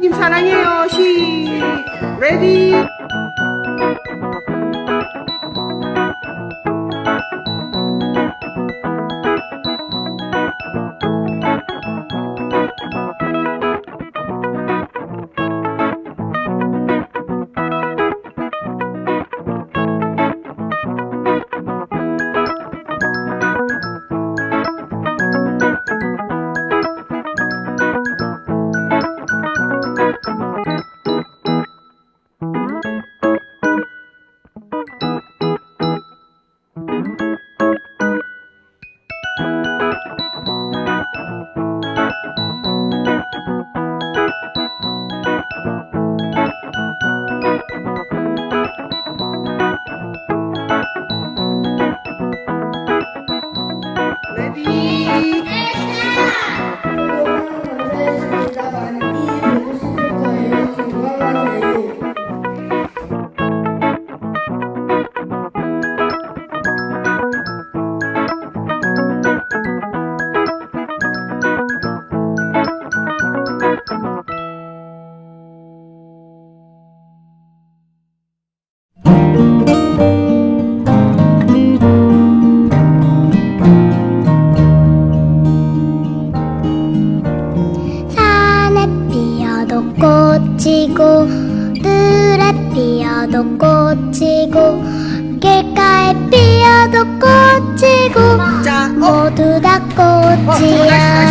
님 사랑해요. 시. 레디. 꽃이고 들에 피어도 꽃이고 길가에 피어도 꽃이고 자, 어. 모두 다 꽃이야